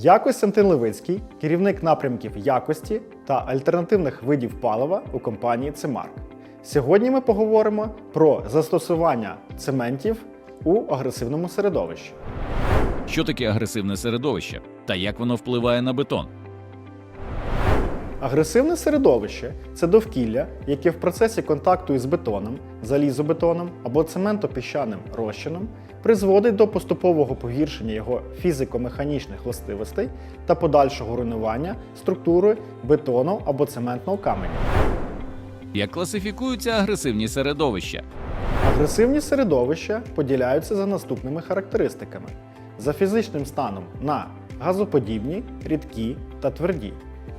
Я Костянтин Левицький, керівник напрямків якості та альтернативних видів палива у компанії Цемарк. Сьогодні ми поговоримо про застосування цементів у агресивному середовищі. Що таке агресивне середовище та як воно впливає на бетон? Агресивне середовище це довкілля, яке в процесі контакту із бетоном, залізобетоном або цементопіщаним розчином призводить до поступового погіршення його фізико-механічних властивостей та подальшого руйнування структури бетону або цементного каменю. Як класифікуються агресивні середовища? Агресивні середовища поділяються за наступними характеристиками: за фізичним станом на газоподібні, рідкі та тверді,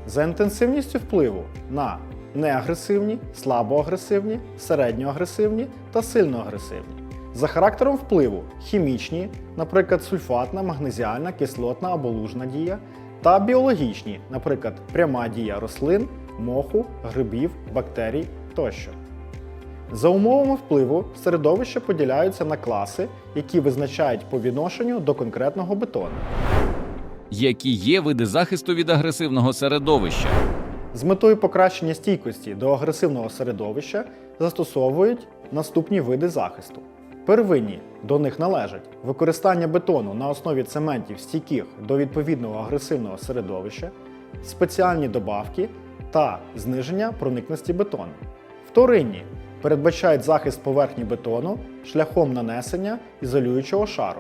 за інтенсивністю впливу на неагресивні, слабоагресивні, середньоагресивні та сильноагресивні, за характером впливу хімічні, наприклад, сульфатна, магнезіальна, кислотна або лужна дія, та біологічні, наприклад, пряма дія рослин, моху, грибів, бактерій тощо. За умовами впливу середовища поділяються на класи, які визначають по відношенню до конкретного бетону. Які є види захисту від агресивного середовища? З метою покращення стійкості до агресивного середовища застосовують наступні види захисту. Первинні до них належать використання бетону на основі цементів стійких до відповідного агресивного середовища, спеціальні добавки та зниження проникності бетону. Вторинні передбачають захист поверхні бетону шляхом нанесення ізолюючого шару.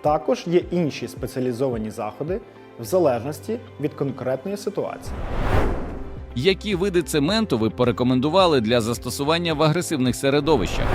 Також є інші спеціалізовані заходи в залежності від конкретної ситуації. Які види цементу ви порекомендували для застосування в агресивних середовищах?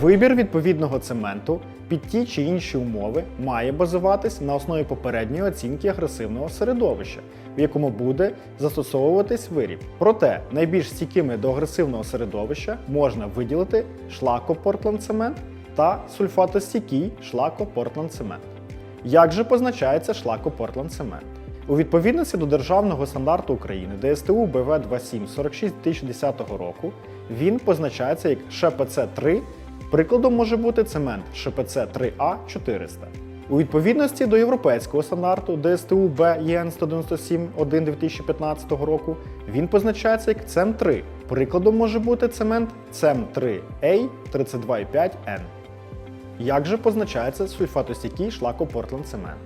Вибір відповідного цементу під ті чи інші умови має базуватись на основі попередньої оцінки агресивного середовища, в якому буде застосовуватись виріб. Проте найбільш стійкими до агресивного середовища можна виділити шлако-портландцемент та сульфатостійкий шлако-портландцемент. Як же позначається шлако-портландцемент? У відповідності до державного стандарту України ДСТУ БВ 2746 2010 року він позначається як ШПЦ-3. Прикладом може бути цемент ШПЦ-3А 400. У відповідності до європейського стандарту ДСТУ БЄН 197 1 2015 року він позначається як ЦЕМ-3. Прикладом може бути цемент ЦЕМ-3А 32,5Н. Як же позначається сульфатостійкий шлакопортланд цемент?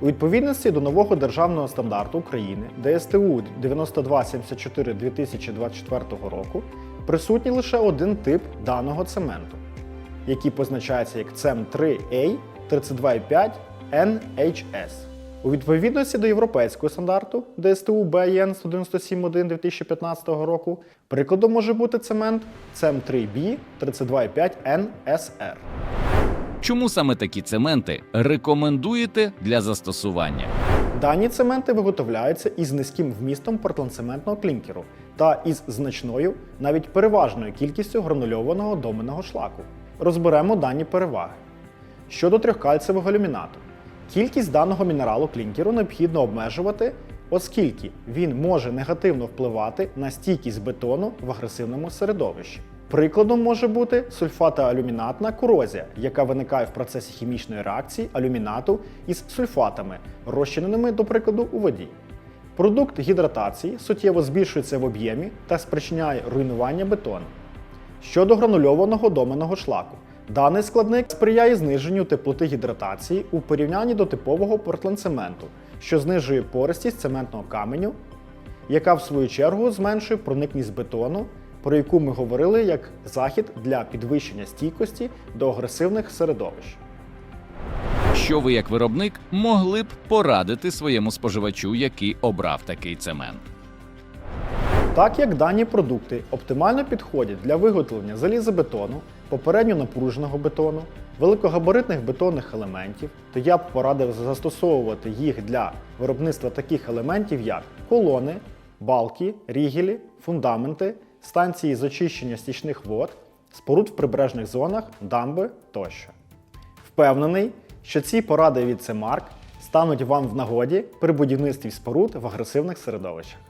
У відповідності до нового державного стандарту України ДСТУ 9274 2024 року присутній лише один тип даного цементу, який позначається як CEM3A 32,5 NHS. У відповідності до європейського стандарту ДСТУ БЄН 197.1 2015 року прикладом може бути цемент CEM3B 32,5 NSR. Чому саме такі цементи рекомендуєте для застосування? Дані цементи виготовляються із низьким вмістом портландцементного клінкеру та із значною, навіть переважною кількістю гранульованого доменного шлаку. Розберемо дані переваги. Щодо трьохкальцевого алюмінату. Кількість даного мінералу клінкеру необхідно обмежувати, оскільки він може негативно впливати на стійкість бетону в агресивному середовищі. Прикладом може бути сульфатоалюмінатна корозія, яка виникає в процесі хімічної реакції алюмінату із сульфатами, розчиненими, до прикладу, у воді. Продукт гідратації суттєво збільшується в об'ємі та спричиняє руйнування бетону. Щодо гранульованого доменного шлаку. Даний складник сприяє зниженню теплоти гідратації у порівнянні до типового портландцементу, що знижує пористість цементного каменю, яка в свою чергу зменшує проникність бетону, про яку ми говорили як захід для підвищення стійкості до агресивних середовищ. Що ви, як виробник, могли б порадити своєму споживачу, який обрав такий цемент? Так як дані продукти оптимально підходять для виготовлення залізобетону, попередньо напруженого бетону, великогабаритних бетонних елементів, то я б порадив застосовувати їх для виробництва таких елементів, як колони, балки, рігелі, фундаменти, станції з очищення стічних вод, споруд в прибережних зонах, дамби тощо. Впевнений, що ці поради від Цемарк стануть вам в нагоді при будівництві споруд в агресивних середовищах.